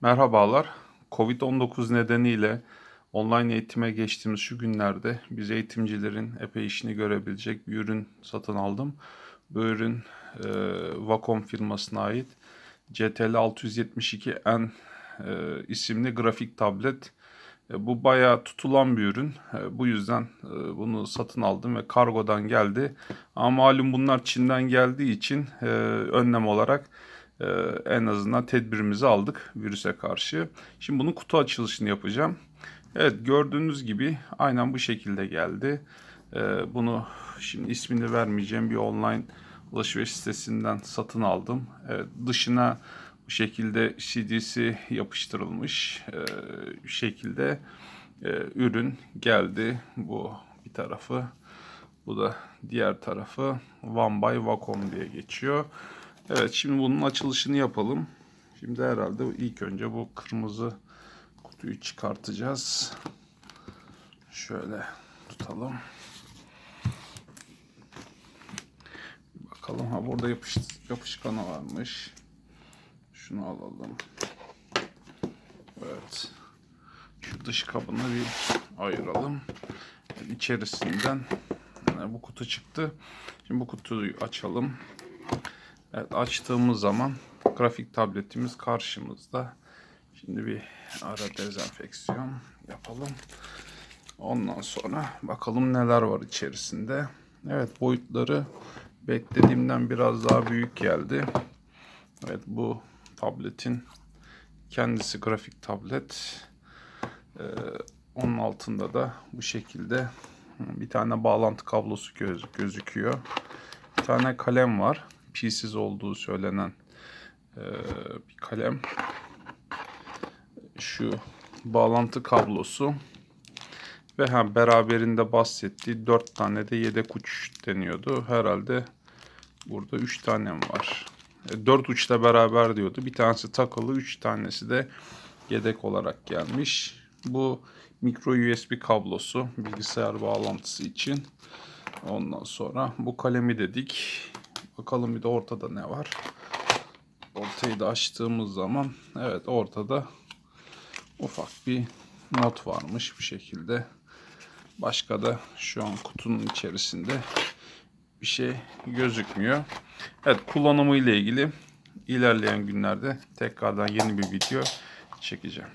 Merhabalar. Covid-19 nedeniyle online eğitime geçtiğimiz şu günlerde biz eğitimcilerin epey işini görebilecek bir ürün satın aldım. Bu ürün e, Wacom firmasına ait CTL 672N e, isimli grafik tablet. E, bu bayağı tutulan bir ürün. E, bu yüzden e, bunu satın aldım ve kargodan geldi. Ama malum bunlar Çin'den geldiği için e, önlem olarak e, en azından tedbirimizi aldık virüse karşı. Şimdi bunun kutu açılışını yapacağım. Evet gördüğünüz gibi aynen bu şekilde geldi. E, bunu şimdi ismini vermeyeceğim bir online alışveriş sitesinden satın aldım. Evet, dışına bu şekilde CD'si yapıştırılmış e, şekilde e, ürün geldi. Bu bir tarafı. Bu da diğer tarafı One by Wacom diye geçiyor. Evet şimdi bunun açılışını yapalım. Şimdi herhalde ilk önce bu kırmızı kutuyu çıkartacağız. Şöyle tutalım. Bakalım. Ha burada yapış, yapışkanı varmış. Şunu alalım. Evet. Şu dış kabını bir ayıralım. Yani içerisinden yani bu kutu çıktı. Şimdi bu kutuyu açalım. Evet açtığımız zaman grafik tabletimiz karşımızda. Şimdi bir ara dezenfeksiyon yapalım. Ondan sonra bakalım neler var içerisinde. Evet boyutları beklediğimden biraz daha büyük geldi. Evet bu tabletin kendisi grafik tablet. Ee, onun altında da bu şekilde bir tane bağlantı kablosu göz gözüküyor. Bir tane kalem var. Pilsiz olduğu söylenen ee, bir kalem. Şu bağlantı kablosu ve ha, beraberinde bahsettiği 4 tane de yedek uç deniyordu. Herhalde burada 3 tane var? 4 uçla beraber diyordu. Bir tanesi takılı, 3 tanesi de yedek olarak gelmiş. Bu micro USB kablosu bilgisayar bağlantısı için. Ondan sonra bu kalemi dedik. Bakalım bir de ortada ne var. Ortayı da açtığımız zaman evet ortada ufak bir not varmış bu şekilde. Başka da şu an kutunun içerisinde bir şey gözükmüyor. Evet kullanımı ile ilgili ilerleyen günlerde tekrardan yeni bir video çekeceğim.